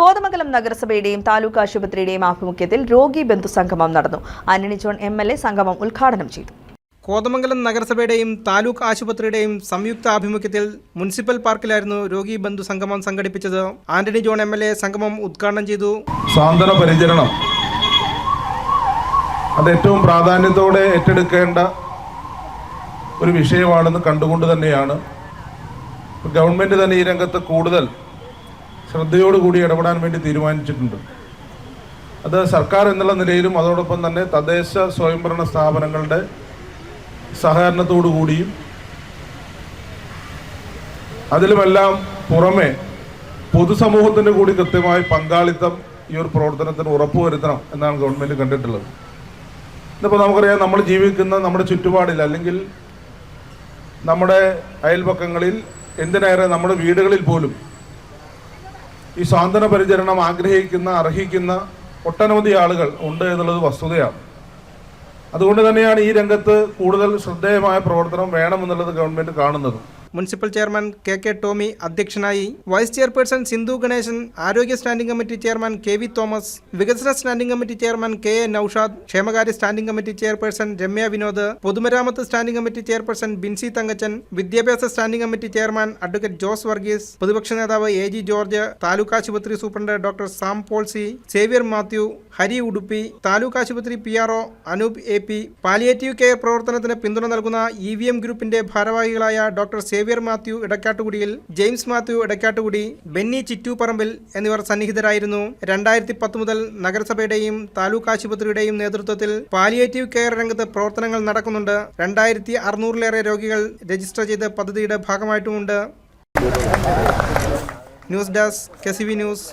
കോതമംഗലം നഗരസഭയുടെയും താലൂക്ക് ആശുപത്രിയുടെയും ആഭിമുഖ്യത്തിൽ രോഗി ബന്ധു സംഗമം നടന്നു. Antony John M L A സംഗമം ഉദ്ഘാടനം ചെയ്തു. കോതമംഗലം നഗരസഭയുടെയും താലൂക്ക് ആശുപത്രിയുടെയും സംയുക്ത ആഭിമുഖ്യത്തിൽ മുനിസിപ്പൽ പാർക്കിലായിരുന്നു രോഗി ബന്ധു സംഗമം സംഘടിപ്പിച്ചത്. Antony John M L A സംഗമം ഉദ്ഘാടനം ചെയ്തു. സാന്ത്വന പരിചരണം. അത് ഏറ്റവും പ്രാധാന്യത്തോടെ ഏറ്റെടുക്കേണ്ട ഒരു വിഷയമാണെന്ന് കണ്ടുകൊണ്ട് തന്നെയാണ്. ഗവൺമെന്റ് തന്നെ ഈ രംഗത്ത് കൂടുതൽ ശ്രദ്ധയോടുകൂടി ഇടപെടാൻ വേണ്ടി തീരുമാനിച്ചിട്ടുണ്ട്. അത് സർക്കാർ എന്നുള്ള നിലയിലും അതോടൊപ്പം തന്നെ തദ്ദേശ സ്വയംഭരണ സ്ഥാപനങ്ങളുടെ സഹകരണത്തോടു കൂടിയും അതിലുമെല്ലാം പുറമെ പൊതുസമൂഹത്തിന്റെ കൂടി കൃത്യമായി പങ്കാളിത്തം ഈ ഒരു പ്രവർത്തനത്തിന് ഉറപ്പുവരുത്തണം എന്നാണ് ഗവൺമെന്റ് കണ്ടിട്ടുള്ളത്. ഇന്നിപ്പോൾ നമുക്കറിയാം നമ്മൾ ജീവിക്കുന്ന നമ്മുടെ ചുറ്റുപാടിൽ അല്ലെങ്കിൽ നമ്മുടെ അയൽപക്കങ്ങളിൽ എന്തിനേറെ നമ്മുടെ വീടുകളിൽ പോലും ഈ സാന്ത്വന പരിചരണം ആഗ്രഹിക്കുന്ന അർഹിക്കുന്ന ഒട്ടനവധി ആളുകൾ ഉണ്ട് എന്നുള്ളത് വസ്തുതയാണ്. അതുകൊണ്ട് തന്നെയാണ് ഈ രംഗത്ത് കൂടുതൽ ശ്രദ്ധേയമായ പ്രവർത്തനം വേണമെന്നുള്ളത് ഗവൺമെന്റ് കാണുന്നതും. Municipal chairman K K Tomy അധ്യക്ഷനായി. വൈസ് ചെയർപേഴ്സൺ സിന്ധു ഗണേശൻ ആരോഗ്യ standing committee chairman K V Thomas വികസന standing committee chairman K A Noushad ക്ഷേമകാര്യ standing committee chairperson Ramya Vinod പൊതുമരാമത്ത് standing committee chairperson Binsy Thankachan വിദ്യാഭ്യാസ standing committee chairman advocate Jose Varghese പ്രതിപക്ഷ നേതാവ് A G George taluk ആശുപത്രി superintendent doctor Sam Polsy Xavier Mathew Hari Udupi taluk ആശുപത്രി P R O Anoop A P palliative care പ്രവർത്തനത്തിന് പിന്തുണ നൽകുന്ന ഇ വി എം ഗ്രൂപ്പിന്റെ ഭാരവാഹികളായ ഡോക്ടർ സേവ്യർ മാത്യു ഇടക്കാട്ടുകുടിയിൽ ജെയിംസ് മാത്യു ഇടക്കാട്ടുകുടി ബെന്നി ചിറ്റൂപ്പറമ്പിൽ എന്നിവർ സന്നിഹിതരായിരുന്നു. രണ്ടായിരത്തി പത്ത് മുതൽ നഗരസഭയുടെയും താലൂക്ക് ആശുപത്രിയുടെയും നേതൃത്വത്തിൽ പാലിയേറ്റീവ് കെയർ രംഗത്ത് പ്രവർത്തനങ്ങൾ നടക്കുന്നുണ്ട്. രണ്ടായിരത്തി അറുന്നൂറിലേറെ രോഗികൾ രജിസ്റ്റർ ചെയ്ത് പദ്ധതിയുടെ ഭാഗമായിട്ടുമുണ്ട്. News desk KCV news.